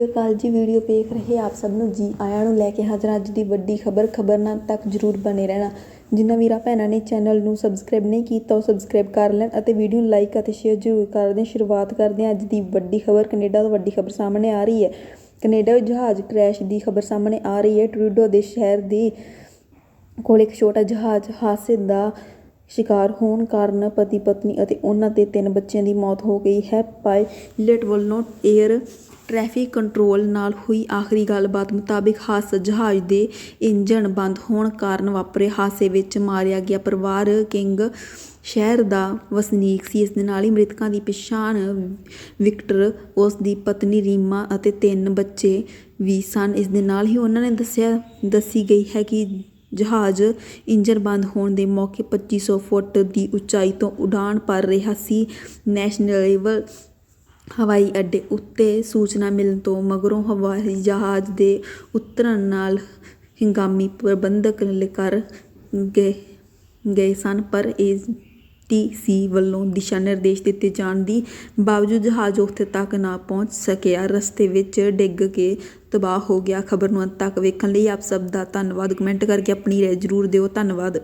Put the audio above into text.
ਸਤਿ ਅਕਾਲ ਜੀ, ਵੀਡੀਓ ਵੇਖ ਰਹੇ ਆਪ ਸਭ ਨੂੰ ਜੀ ਆਇਆਂ ਨੂੰ ਲੈ ਕੇ ਹਾਜ਼ਰ ਅੱਜ ਦੀ ਵੱਡੀ ਖਬਰ ਖਬਰਨਾ ਤੱਕ ਜਰੂਰ ਬਣੇ ਰਹਿਣਾ। ਜਿਨ੍ਹਾਂ ਵੀਰਾਂ ਭੈਣਾਂ ਨੇ ਚੈਨਲ ਨੂੰ ਸਬਸਕ੍ਰਾਈਬ ਨਹੀਂ ਕੀਤਾ, ਉਹ ਸਬਸਕ੍ਰਾਈਬ ਕਰ ਲੈਣ ਅਤੇ ਵੀਡੀਓ ਨੂੰ ਲਾਈਕ ਅਤੇ ਸ਼ੇਅਰ ਜ਼ਰੂਰ ਕਰ ਦੇਣ। ਸ਼ੁਰੂਆਤ ਕਰਦੇ ਹਾਂ ਅੱਜ ਦੀ ਵੱਡੀ ਖਬਰ। ਕੈਨੇਡਾ ਤੋਂ ਵੱਡੀ ਖਬਰ ਸਾਹਮਣੇ ਆ ਰਹੀ ਹੈ। ਕੈਨੇਡਾ ਵਿੱਚ ਜਹਾਜ਼ ਕ੍ਰੈਸ਼ ਦੀ ਖਬਰ ਸਾਹਮਣੇ ਆ ਰਹੀ ਹੈ। ਟਰੂਡੋ ਦੇ ਸ਼ਹਿਰ ਦੀ ਕੋਲ ਇੱਕ ਛੋਟਾ ਜਹਾਜ਼ ਹਾਦਸੇ ਦਾ ਸ਼ਿਕਾਰ ਹੋਣ ਕਾਰਨ ਪਤੀ ਪਤਨੀ ਅਤੇ ਉਹਨਾਂ ਦੇ ਤਿੰਨ ਬੱਚਿਆਂ ਦੀ ਮੌਤ ਹੋ ਗਈ ਹੈ। ਪਾਇਲਟ ਵੱਲੋਂ 에ਅਰ ਟ੍ਰੈਫਿਕ ਕੰਟਰੋਲ ਨਾਲ ਹੋਈ ਆਖਰੀ ਗੱਲਬਾਤ ਮੁਤਾਬਿਕ ਹਾਦਸਾ ਜਹਾਜ਼ ਦੇ ਇੰਜਣ ਬੰਦ ਹੋਣ ਕਾਰਨ ਵਾਪਰੇ ਹਾਦਸੇ ਵਿੱਚ ਮਾਰਿਆ ਗਿਆ ਪਰਿਵਾਰ ਕਿੰਗ ਸ਼ਹਿਰ ਦਾ ਵਸਨੀਕ ਸੀ। ਇਸ ਦੇ ਨਾਲ ਹੀ ਮ੍ਰਿਤਕਾਂ ਦੀ ਪਛਾਣ ਵਿਕਟਰ, ਉਸ ਦੀ ਪਤਨੀ ਰੀਮਾ ਅਤੇ ਤਿੰਨ ਬੱਚੇ ਵੀ ਸਨ। ਇਸ ਦੇ ਨਾਲ ਹੀ ਉਹਨਾਂ ਨੇ ਦੱਸਿਆ, ਦੱਸੀ ਗਈ ਹੈ ਕਿ ਜਹਾਜ਼ ਇੰਜਨ ਬੰਦ ਹੋਣ ਦੇ ਮੌਕੇ 2500 ਫੁੱਟ ਦੀ ਉਚਾਈ ਤੋਂ ਉਡਾਣ ਭਰ ਰਿਹਾ ਸੀ। ਨੈਸ਼ਨਲ ਹਵਾਈ ਅੱਡੇ ਉੱਤੇ ਸੂਚਨਾ ਮਿਲਣ ਤੋਂ ਮਗਰੋਂ ਹਵਾਈ ਜਹਾਜ਼ ਦੇ ਉਤਰਨ ਨਾਲ ਹੰਗਾਮੀ ਪ੍ਰਬੰਧਕ ਕਰ ਗਏ ਗਏ ਸਨ, ਪਰ ਏ ਟੀ ਸੀ ਵੱਲੋਂ ਦਿਸ਼ਾ ਨਿਰਦੇਸ਼ ਦਿੱਤੇ ਜਾਣ ਦੀ ਬਾਵਜੂਦ ਜਹਾਜ਼ ਉੱਥੇ ਤੱਕ ਨਾ ਪਹੁੰਚ ਸਕਿਆ। ਰਸਤੇ ਵਿੱਚ ਡਿੱਗ ਕੇ ਤਬਾਹ ਹੋ ਗਿਆ। ਖਬਰ ਨੂੰ ਅੰਤ ਤੱਕ ਵੇਖਣ ਲਈ ਆਪ ਸਭ ਦਾ ਧੰਨਵਾਦ। ਕਮੈਂਟ ਕਰਕੇ ਆਪਣੀ ਰਾਏ ਜ਼ਰੂਰ ਦਿਓ। ਧੰਨਵਾਦ।